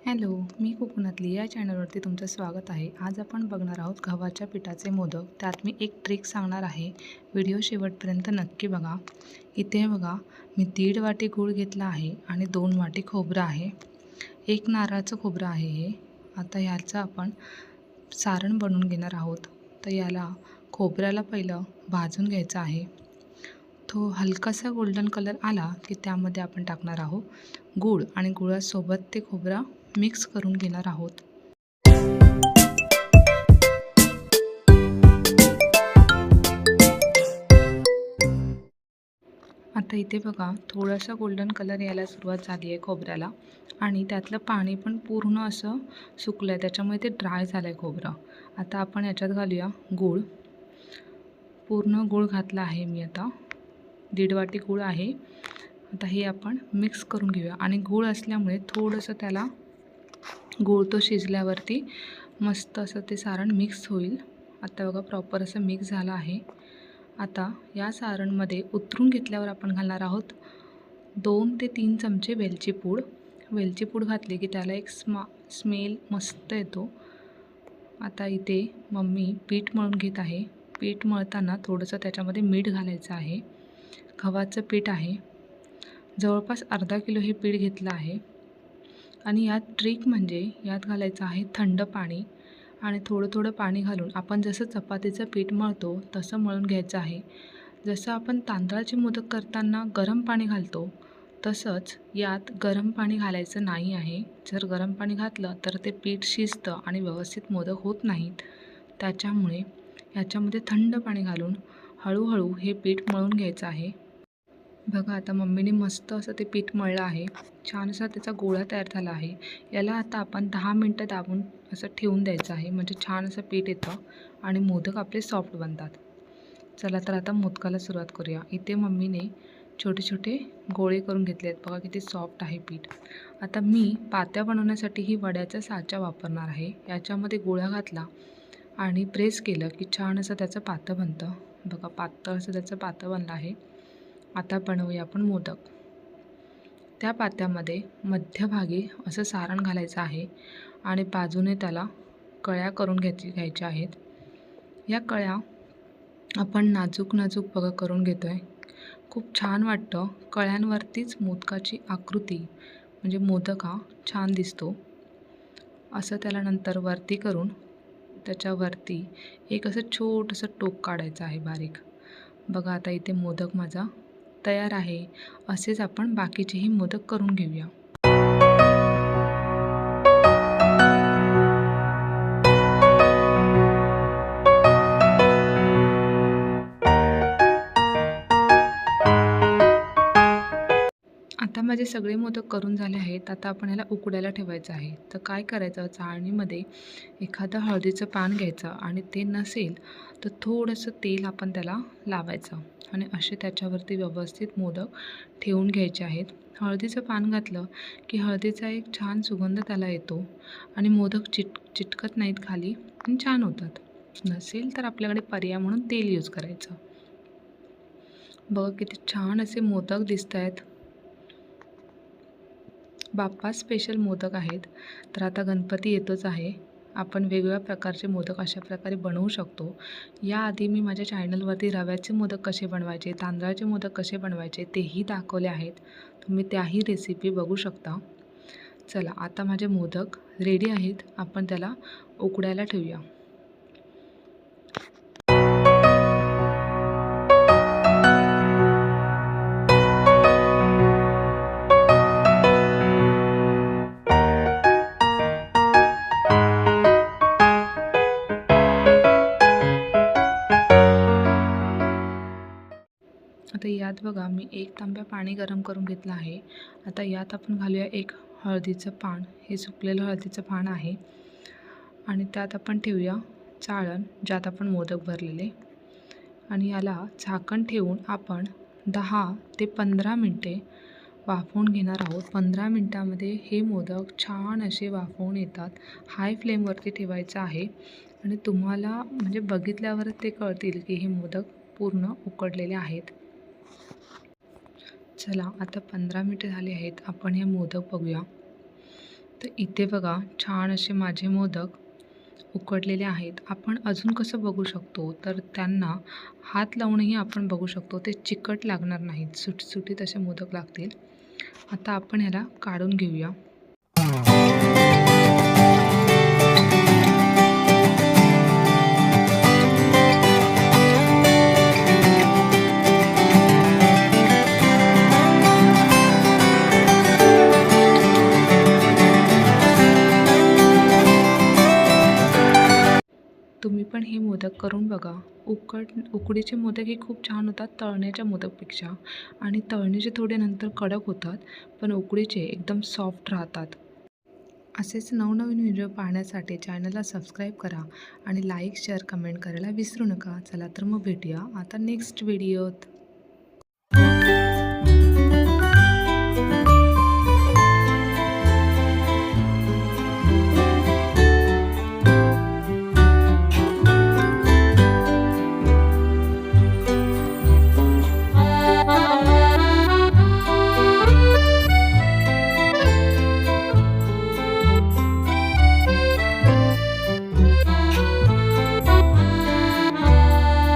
Hello मी कोकणातली या चॅनलवरती तुमचं स्वागत आहे. आज आपण बघणार आहोत गव्हाच्या पिठाचे मोदक. त्यात मी एक ट्रिक सांगणार आहे. व्हिडिओ शेवटपर्यंत नक्की बघा. इथे बघा मी दीड वाटी गूळ घेतला आहे आणि दोन वाटी खोबरं आहे. एक नारळाचं खोबरं आहे हे. आता ह्याचं आपण सारण बनवून घेणार आहोत. तर याला खोबऱ्याला पहिलं भाजून घ्यायचं आहे. तो हलकासा गोल्डन कलर आला की त्यामध्ये आपण टाकणार आहोत गूळ आणि गुळासोबत ते खोबरं मिक्स करून घेणार आहोत. आता इथे बघा थोडासा गोल्डन कलर यायला सुरुवात झाली आहे खोबऱ्याला. आणि त्यातलं पाणी पण पूर्ण असं सुकलं आहे त्याच्यामुळे ते ड्राय झालं आहे खोबरं. आता आपण याच्यात घालूया गूळ. पूर्ण गूळ घातला आहे मी आता. दीड वाटी गूळ आहे. आता हे आपण मिक्स करून घेऊया. आणि गूळ असल्यामुळे थोडंसं त्याला गूळ तो शिजल्यावरती मस्त असं ते सारण मिक्स होईल. आता बघा प्रॉपर असं मिक्स झालं आहे. आता या सारणमध्ये उतरून घेतल्यावर आपण घालणार आहोत दोन ते तीन चमचे वेलची पूड. वेलची पूड घातली की त्याला एक स्मा स्मेल मस्त येतो. आता इथे मम्मी पीठ मळून घेत आहे. पीठ मळताना थोडंसं त्याच्यामध्ये मीठ घालायचं आहे. गव्हाचं पीठ आहे. जवळपास अर्धा किलो हे पीठ घेतलं आहे. आणि यात ट्रिक म्हणजे यात घालायचं आहे थंड पाणी आणि थोडं थोडं पाणी घालून आपण जसं चपातीचं पीठ मळतो तसं मळून घ्यायचं आहे. जसं आपण तांदळाचे मोदक करताना गरम पाणी घालतो तसंच यात गरम पाणी घालायचं नाही आहे. जर गरम पाणी घातलं तर ते पीठ शिजतं आणि व्यवस्थित मोदक होत नाहीत. त्याच्यामुळे याच्यामध्ये थंड पाणी घालून हळूहळू हे पीठ मळून घ्यायचं आहे. बघा आता मम्मीने मस्त असं ते पीठ मळलं आहे. छान असा त्याचा गोळा तयार झाला आहे. याला आता आपण दहा मिनटं दाबून असं ठेवून द्यायचं आहे. म्हणजे छान असं पीठ येतं आणि मोदक आपले सॉफ्ट बनतात. चला तर आता मोदकाला सुरुवात करूया. इथे मम्मीने छोटे छोटे गोळे करून घेतले आहेत. बघा किती सॉफ्ट आहे पीठ. आता मी पात्या बनवण्यासाठी ही वड्याचा साचा वापरणार आहे. याच्यामध्ये गोळा घातला आणि प्रेस केलं की छान असं त्याचं पातं बनतं. बघा पातळ असं त्याचं पातं बनलं आहे. आता बनवूया आपण मोदक. त्या पात्यामध्ये मध्यभागी असं सारण घालायचं आहे आणि बाजूने त्याला कळ्या करून घ्यायची घ्यायच्या आहेत. या कळ्या आपण नाजूक नाजूक बघा करून घेतो आहे खूप छान वाटतं. कळ्यांवरतीच मोदकाची आकृती म्हणजे मोदक हा छान दिसतो. असं त्याला नंतर वरती करून त्याच्यावरती एक असं छोटंसं टोक काढायचं आहे बारीक. बघा आता इथे मोदक माझा तयार आहे असेच आपण बाकीचेही मोदक करून घेऊया. आता माझे सगळे मोदक करून झाले आहेत. आता आपण याला उकडायला ठेवायचं आहे. तर काय करायचं? चाळणीमध्ये एखादं हळदीचं पान घ्यायचं आणि ते नसेल तर थोडंसं तेल आपण त्याला लावायचं आणि असे त्याच्यावरती व्यवस्थित मोदक ठेवून घ्यायचे आहेत. हळदीचं पान घातलं की हळदीचा एक छान सुगंध त्याला येतो आणि मोदक चिट चिटकत नाहीत खाली आणि छान होतात. नसेल तर आपल्याकडे पर्याय म्हणून तेल यूज करायचं. बघा किती छान असे मोदक दिसत आहेत बाप्पा स्पेशल मोदक आहेत. तर आता गणपती येतोच आहे. आपण वेगवेगळ्या प्रकारचे मोदक अशा प्रकारे बनवू शकतो. याआधी मी माझ्या चॅनलवरती रव्याचे मोदक कसे बनवायचे तांदळाचे मोदक कसे बनवायचे तेही दाखवले आहेत. तुम्ही त्याही रेसिपी बघू शकता. चला आता माझे मोदक रेडी आहेत. आपण त्याला उकडायला ठेवूया. आता यात बघा मी एक तांब्या पाणी गरम करून घेतलं आहे. आता यात आपण घालूया एक हळदीचं पान. हे सुकलेलं हळदीचं पान आहे. आणि त्यात आपण ठेवूया चाळण ज्यात आपण मोदक भरलेले. आणि याला झाकण ठेवून आपण दहा ते पंधरा मिनटे वाफवून घेणार आहोत. पंधरा मिनटामध्ये हे मोदक छान असे वाफवून येतात. हाय फ्लेमवरती ठेवायचं आहे. आणि तुम्हाला म्हणजे बघितल्यावरच ते कळतील की हे मोदक पूर्ण उकडलेले आहेत. चला आता पंधरा मिनटं झाली आहेत आपण हे मोदक बघूया. तर इथे बघा छान असे माझे मोदक उकडलेले आहेत. आपण अजून कसं बघू शकतो? तर त्यांना हात लावूनही आपण बघू शकतो. ते चिकट लागणार नाहीत. सुटसुटीत असे मोदक लागतील. आता आपण ह्याला काढून घेऊया. तुम्ही पण हे मोदक करून बघा. उकड उकडीचे मोदक हे खूप छान होतात तळण्याच्या मोदकपेक्षा. आणि तळणीचे थोडे नंतर कडक होतात पण उकडीचे एकदम सॉफ्ट राहतात. असेच नवनवीन व्हिडिओ पाहण्यासाठी चॅनलला सबस्क्राईब करा आणि लाईक शेअर कमेंट करायला विसरू नका. चला तर मग भेटूया आता नेक्स्ट व्हिडिओत